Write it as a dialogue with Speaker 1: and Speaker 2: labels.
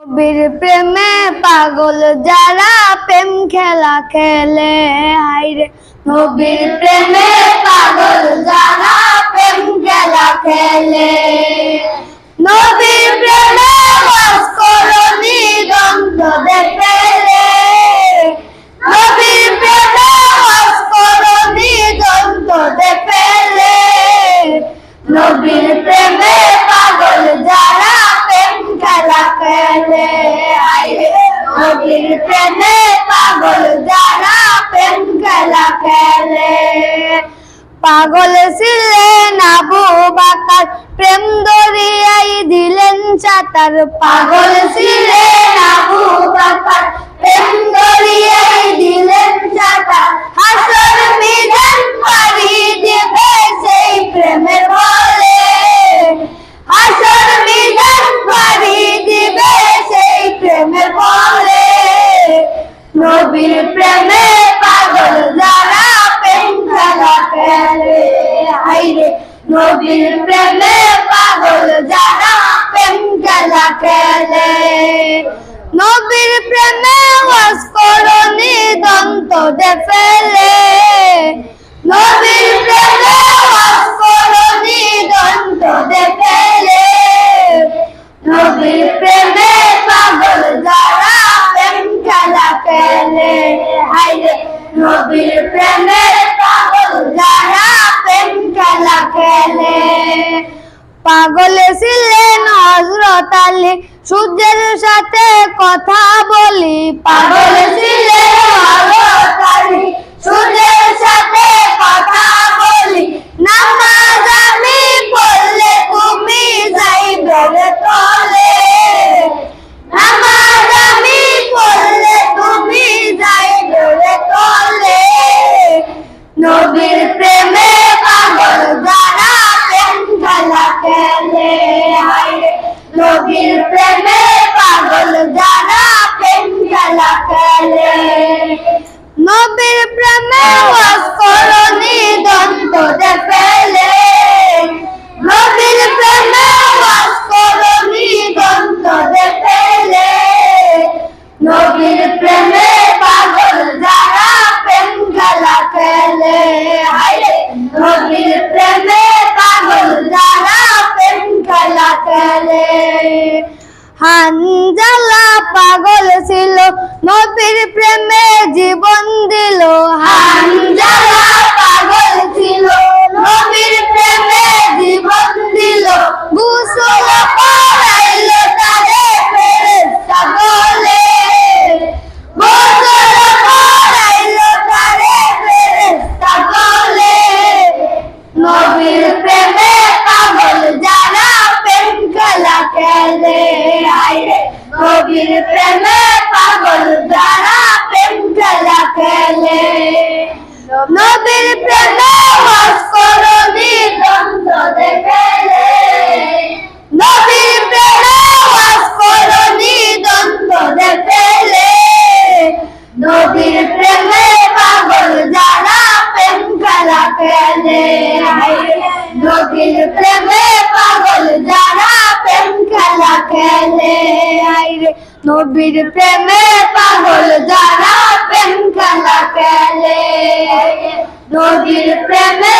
Speaker 1: নবীর প্রেমে পাগল যারা প্রেম খেলা খেলে। হাইরে নবীর প্রেমে পাগল যারা প্রেম খেলা খেলে নবীর প্রেমে বাস করনি দ্বন্দ্ব দেখেলে নবীর প্রেমে বাস করনি দ্বন্দ্ব দেখেলে নবীর প্রেমে পাগল যারা প্রেম খেলা খেলে আইরে নবীর প্রেমে পাগল যারা প্রেম খেলা খেলে। পাগল ছিলেন আবু বাকার প্রেম দরিয়াই দিলেন চাতার। পাগল ছিলেন আবু বাকার প্রেম দরিয়াই দিলেন চাতার। হাসর মিজান পারি দিবে সেই প্রেমের বলে হাসর মিজান পারি দিবে সেই প্রেমের বলে নবীর প্রেমে পাগল যারা প্রেম খেলা খেলে হাইরে নবীর প্রেমে পাগল যারা প্রেম খেলা খেলে। নবীর প্রেমে ওয়াস করনি দন্ত ফেলে নবীর প্রেমে ওয়াস করনি দন্ত ফেলে নবীর প্রেমে পাগল যারা প্রেম খেলা খেলে হাইরে নবীর প্রেমে পাগল যারা প্রেম খেলা খেলে পাগল ছিলেন আলী সূর্যের সাথে কথা বলি। পাগল হজরত সূর্যের সাথে কথা বলি। নামাজ আমি তুমি যাইবে রে তলে। নামাজ আমি পড়লে তুমি যাইবে রে তলে। নবীর প্রেমে নবীর প্রেমে পাগল যারা প্রেম খেলা খেলে নবীর প্রেমে ওয়াস করনি দন্ত ফেলে নবীর প্রেমে ওয়াস করনি দন্ত ফেলে নবীর প্রেমে পাগল যারা প্রেম খেলা খেলে হায়রে নবীর প্রেমে পাগল যারা প্রেম খেলা খেলে হানজালা পাগল ছিল নবীর প্রেমে জীবন দিল। হানজালা পাগল ছিল নবীর প্রেমে জীবন দিল গুসল করাইল তারে ফেরেশতা বলে গোসল করাইল তারে ফেরেশতা বলে নবীর প্রেমে পাগল যারা প্রেম খেলা খেলে নবীর প্রেমে পাগল যারা প্রেম খেলা খেলে। নবীর প্রেমে বাস করনি দ্বন্দ্ব দেখেলে। নবীর প্রেমে পাগল যারা প্রেম খেলা প্রেমে পাগল যারা প্রেম খেলা খেলে। নবীর প্রেমে পাগল যারা প্রেম খেলা খেলে। নবীর প্রেমে